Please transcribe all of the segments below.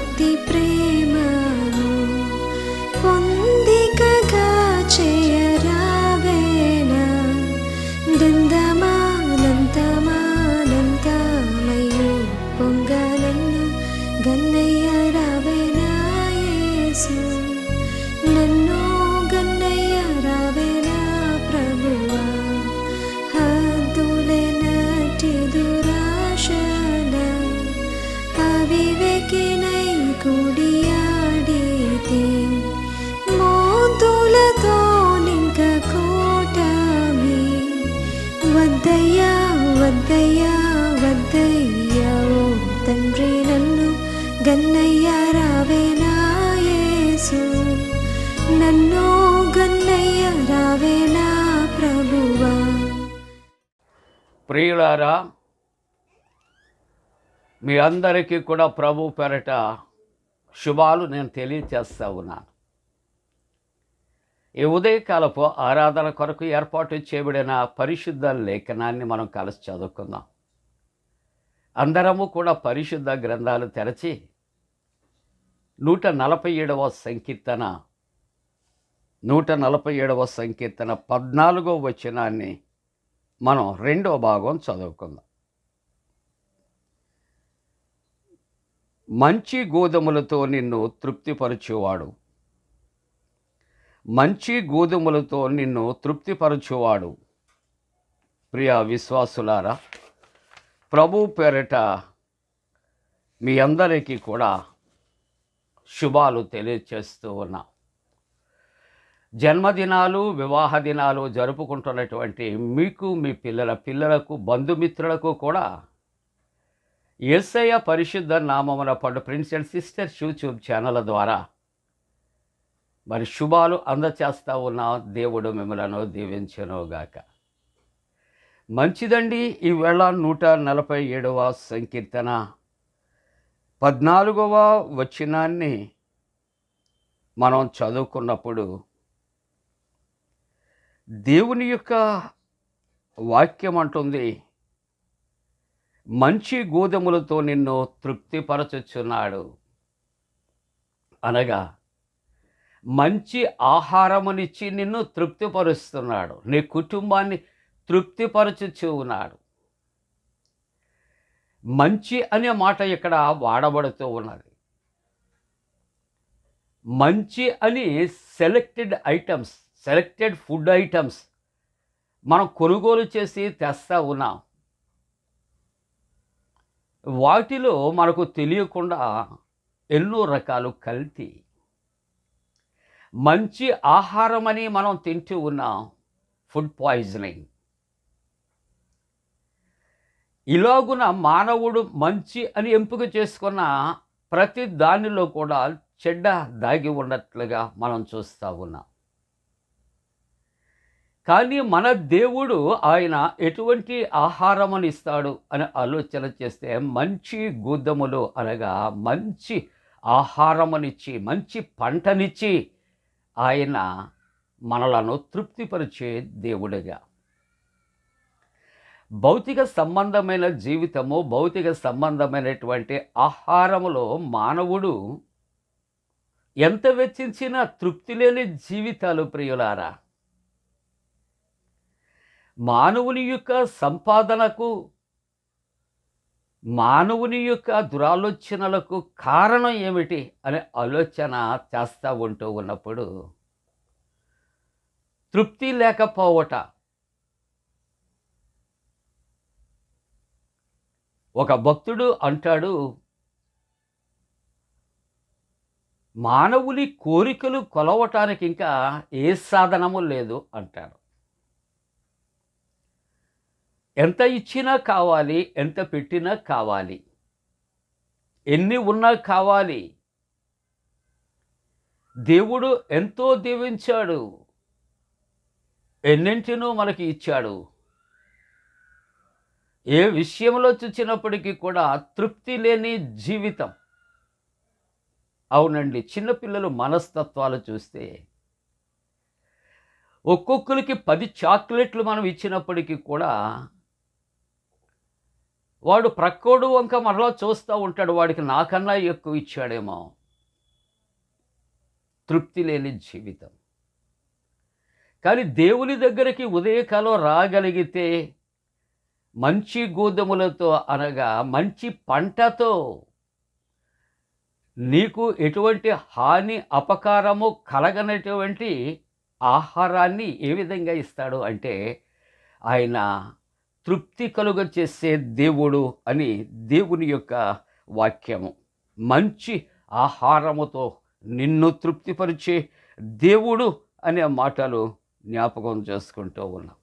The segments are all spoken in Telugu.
भक्तिप्रे నన్ను గన్నయ్య ప్రభువా. ప్రియులారా మీ అందరికీ కూడా ప్రభు పెరట శుభాలు నేను తెలియచేస్తా ఉన్నాను. ఈ ఉదయకాలపు ఆరాధన కొరకు ఏర్పాటు చేయబడిన పరిశుద్ధ లేఖనాన్ని మనం కలిసి చదువుకుందాం. అందరము కూడా పరిశుద్ధ గ్రంథాలు తెరచి నూట నలభై ఏడవ సంకీర్తన నూట నలభై ఏడవ సంకీర్తన పద్నాలుగో వచనాన్ని మనం రెండో భాగం చదువుకుందాం. మంచి గోధుమలతో నిన్ను తృప్తిపరచువాడు. మంచి గోధుమలతో నిన్ను తృప్తిపరచువాడు. ప్రియ విశ్వాసులారా ప్రభు పేరట మీ అందరికీ కూడా శుభాలు తెలియచేస్తూ ఉన్నాం. జన్మదినాలు వివాహ దినాలు జరుపుకుంటున్నటువంటి మీకు మీ పిల్లల పిల్లలకు బంధుమిత్రులకు కూడా ఎస్ఐ పరిశుద్ధ నామమున పండు prince and sisters YouTube channel ద్వారా మరి శుభాలు అందచేస్తూ ఉన్న దేవుడు మిమ్మలను దీవించనుగాక. మంచిదండి. ఈవేళ నూట నలభై ఏడవ సంకీర్తన. పద్నాలుగవ వచనాన్ని మనం చదువుకున్నప్పుడు దేవుని యొక్క వాక్యం అంటుంది మంచి గోధుమలతో నిన్ను తృప్తిపరచుచున్నాడు. అనగా మంచి ఆహారమునిచ్చి నిన్ను తృప్తిపరుస్తున్నాడు. నీ కుటుంబాన్ని తృప్తిపరచుచు ఉన్నాడు మంచి అనే మాట ఇక్కడ వాడబడుతూ ఉన్నది. మంచి అని selected items selected food items మనం కొనుగోలు చేసి తెస్తా ఉన్నాం. వాటిలో మనకు తెలియకుండా ఎన్నో రకాలు కల్తీ. మంచి ఆహారం అని మనం తింటూ ఉన్నాం. ఫుడ్ పాయిజనింగ్ ఇలాగున మానవుడు మంచి అని ఎంపిక చేసుకున్న ప్రతి దానిలో కూడా చెడ్డ దాగి ఉన్నట్లుగా మనం చూస్తూ ఉన్నాం. కానీ మన దేవుడు ఆయన ఎటువంటి ఆహారమును ఇస్తాడు అని ఆలోచన చేస్తే మంచి గోధుమలు అనగా మంచి ఆహారమునిచ్చి మంచి పంటనిచ్చి ఆయన మనలను తృప్తిపరిచే దేవుడిగా భౌతిక సంబంధమైన జీవితము భౌతిక సంబంధమైనటువంటి ఆహారములో మానవుడు ఎంత వెచ్చించినా తృప్తి లేని జీవితాలు ప్రియులారా. మానవుని యొక్క సంపాదనకు మానవుని యొక్క దురాలోచనలకు కారణం ఏమిటి అనే ఆలోచన చేస్తూ ఉంటూ ఉన్నప్పుడు తృప్తి లేకపోవట ఒక భక్తుడు అంటాడు మానవుని కోరికలు కొలవటానికి ఇంకా ఏ సాధనము లేదు అంటారు. ఎంత ఇచ్చినా కావాలి ఎంత పెట్టినా కావాలి ఎన్ని ఉన్నా కావాలి దేవుడు ఎంతో దీవించాడు ఎన్నింటినో మనకి ఇచ్చాడు ఏ విషయంలో చూసినప్పటికీ కూడా తృప్తి లేని జీవితం. అవునండి చిన్నపిల్లలు మనస్తత్వాలు చూస్తే ఒక్కొక్కరికి పది చాక్లెట్లు మనం ఇచ్చినప్పటికీ కూడా వాడు ప్రక్కోడు వంక మరలా చూస్తూ ఉంటాడు వాడికి నాకన్నా ఎక్కువ ఇచ్చాడేమో. తృప్తి లేని జీవితం. కానీ దేవుని దగ్గరికి ఉదయకాలం రాగలిగితే మంచి గోధుమలతో అనగా మంచి పంటతో నీకు ఎటువంటి హాని అపకారము కలగనటువంటి ఆహారాన్ని ఏ విధంగా ఇస్తాడు అంటే ఆయన తృప్తి కలుగ చేసే దేవుడు అని దేవుని యొక్క వాక్యము. మంచి ఆహారముతో నిన్ను తృప్తిపరిచే దేవుడు అనే మాటలు జ్ఞాపకం చేసుకుంటూ ఉన్నాం.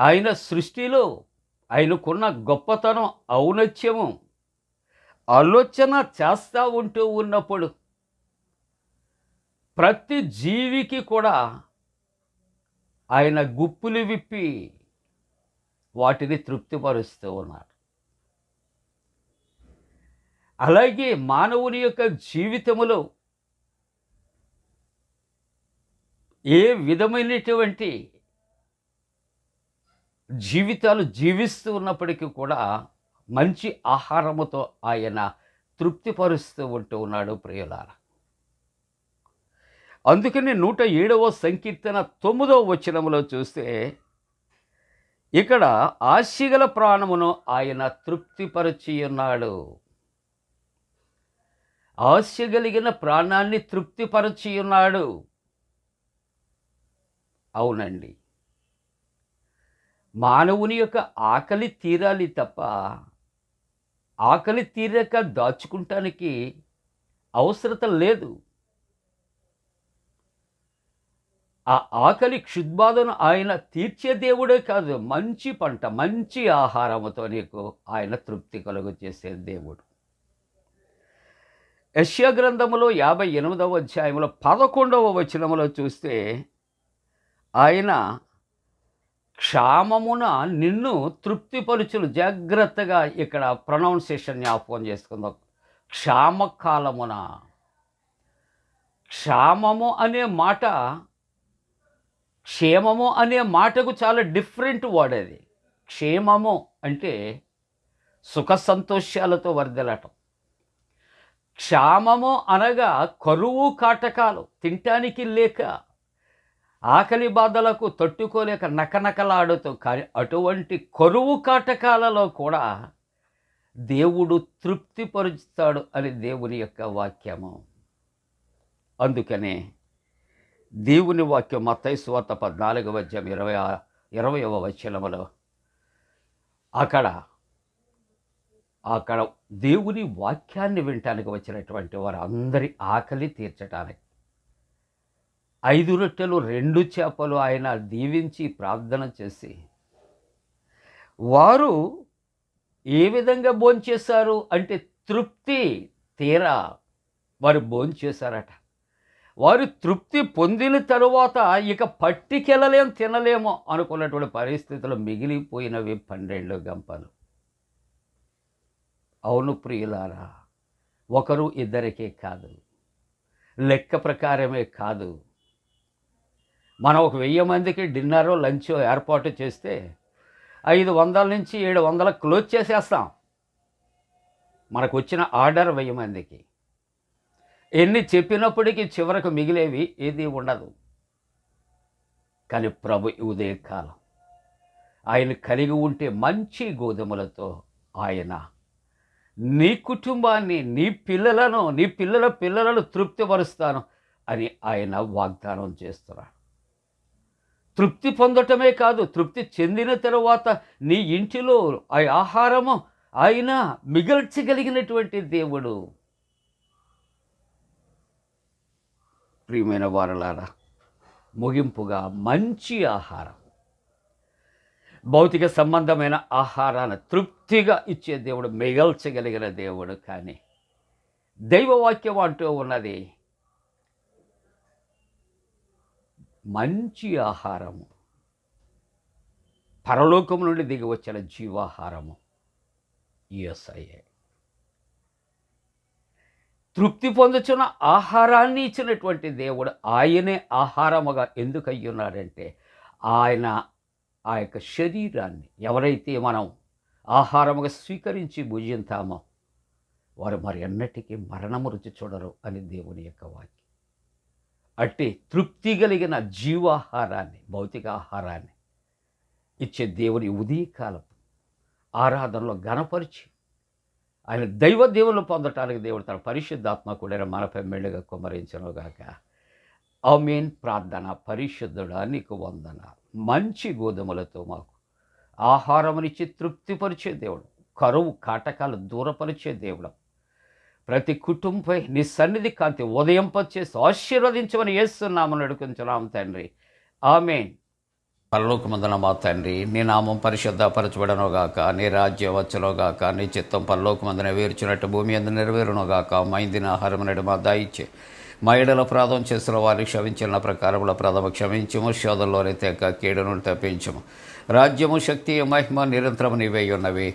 ఆయన సృష్టిలో ఆయనకున్న గొప్పతనం ఔన్నత్యము ఆలోచన చేస్తూ ఉంటూ ఉన్నప్పుడు ప్రతి జీవికి కూడా ఆయన గుప్పులు విప్పి వాటిని తృప్తిపరుస్తూ ఉన్నారు అలాగే మానవుని యొక్క జీవితములో ఏ విధమైనటువంటి జీవితాలు జీవిస్తూ ఉన్నప్పటికీ కూడా మంచి ఆహారముతో ఆయన తృప్తిపరుస్తూ ఉంటూ ఉన్నాడు ప్రియులారా. అందుకని నూట ఏడవ సంకీర్తన తొమ్మిదవ వచనములో చూస్తే ఇక్కడ ఆశగల ప్రాణమును ఆయన తృప్తిపరచి ఉన్నాడు. ఆశ కలిగిన ప్రాణాన్ని తృప్తిపరచి ఉన్నాడు. అవునండి. మానవుని యొక్క ఆకలి తీరాలి తప్ప ఆకలి తీరక దాచుకుంటానికి అవసరత లేదు. ఆ ఆకలి క్షుద్బాధను ఆయన తీర్చే దేవుడే కాదు మంచి పంట మంచి ఆహారముతో నీకు ఆయన తృప్తి కలుగు చేసే దేవుడు. యశ్యా గ్రంథములో యాభై ఎనిమిదవ అధ్యాయంలో పదకొండవ వచనములో చూస్తే ఆయన క్షామమున నిన్ను తృప్తిపరుచును. జాగ్రత్తగా ఇక్కడ ప్రొనౌన్సియేషన్ జ్ఞాపకం చేసుకుందాం. క్షామకాలమున. క్షామము అనే మాట క్షేమము అనే మాటకు చాలా డిఫరెంట్ వర్డ్ అది. క్షేమము అంటే సుఖ సంతోషాలతో వర్దలటం. క్షామము అనగా కరువు కాటకాలు తినటానికి లేక ఆకలి బాధలకు తట్టుకోలేక నకనకలాడుతూ కానీ అటువంటి కరువు కాటకాలలో కూడా దేవుడు తృప్తిపరుస్తాడు అని దేవుని యొక్క వాక్యము. అందుకనే దేవుని వాక్యం మత్తయి సువార్త పద్నాలుగవ వద్యం ఇరవై ఆ- ఇరవయవ వచనములో అక్కడ అక్కడ దేవుని వాక్యాన్ని వినటానికి వచ్చినటువంటి వారు అందరి ఆకలి తీర్చటానికి ఐదు రొట్టెలు రెండు చేపలు ఆయన దీవించి ప్రార్థన చేసి వారు ఏ విధంగా భోంచేశారు? అంటే తృప్తి తీరా వారు భోంచేశారట. వారు తృప్తి పొందిన తరువాత ఇక పట్టికెళ్ళలేం తినలేమో అనుకున్నటువంటి పరిస్థితులు మిగిలిపోయినవి పన్నెండు గంపలు. అవును ప్రియులారా ఒకరు ఇద్దరికే కాదు లెక్క ప్రకారమే కాదు మనం ఒక వెయ్యి మందికి డిన్నర్ లంచ్ ఏర్పాటు చేస్తే ఐదు వందల నుంచి ఏడు వందల క్లోజ్ చేసేస్తాం. మనకు వచ్చిన ఆర్డర్ వెయ్యి మందికి. ఎన్ని చెప్పినప్పటికీ చివరకు మిగిలేవి ఏది ఉండదు. కానీ ప్రభు ఉదయకాలం ఆయన కలిగి ఉంటే మంచి గోధుమలతో ఆయన నీ కుటుంబాన్ని నీ పిల్లలను నీ పిల్లల పిల్లలను తృప్తిపరుస్తాను అని ఆయన వాగ్దానం చేస్తున్నాడు. తృప్తి పొందటమే కాదు తృప్తి చెందిన తరువాత నీ ఇంటిలో ఆ ఆహారము ఆయన మిగల్చగలిగినటువంటి దేవుడు. ప్రియమైన వారలారా ముగింపుగా మంచి ఆహారం. భౌతిక సంబంధమైన ఆహారాన్ని తృప్తిగా ఇచ్చే దేవుడు మిగల్చగలిగిన దేవుడు కానీ దైవవాక్యం అంటూ ఉన్నది మంచి ఆహారము. పరలోకం నుండి దిగి వచ్చిన జీవాహారము. ఈఎస్ఐఏ తృప్తి పొందుచున్న ఆహారాన్ని ఇచ్చినటువంటి దేవుడు ఆయనే ఆహారముగా ఎందుకు అయ్యున్నాడంటే ఆయన ఆ యొక్క శరీరాన్ని ఎవరైతే మనం ఆహారముగా స్వీకరించి భుజింతామో వారు మరి ఎన్నటికీ మరణము రుచి చూడరు అని దేవుని యొక్క వాక్యం. అంటే తృప్తి కలిగిన జీవాహారాన్ని భౌతిక ఆహారాన్ని ఇచ్చే దేవుని ఉదయకాలం ఆరాధనలో గణపరిచి ఆయన దైవ దేవుళ్ళు పొందటానికి దేవుడు తన పరిశుద్ధాత్మ కూడా మనపై మెళ్ళుగా కుమరించనుగాక అమీన్ ప్రార్థన పరిశుద్ధుడా నీకు వందన. మంచి గోధుమలతో మాకు ఆహారమునిచ్చి తృప్తిపరిచే దేవుడు కరువు కాటకాలు దూరపరిచే దేవుడు. ప్రతి కుటుంబపై నీ సన్నిధి కాంతి ఉదయంపచేసి ఆశీర్వదించమని వేస్తున్నామని అడుగుతున్నాము తండ్రి. ఆమె పరలోకమందున మా తండ్రి నీ నామం పరిశుద్ధపరచబడనుగాక నీ రాజ్యం వచ్చునుగాక నీ చిత్తం పరలోకమందున వేర్చినట్టు భూమి అందు నెరవేరునుగాక మైందిన ఆహారం నడు మా దాయిచ్చే. మా ఎడల ప్రాధం చేసిన వారికి క్షమించిన ప్రకారముల ప్రథమ క్షమించము శోధంలోనే తెక్క కీడును తప్పించము. రాజ్యము శక్తి మహిమ నిరంతరము నీవై ఉన్నవి.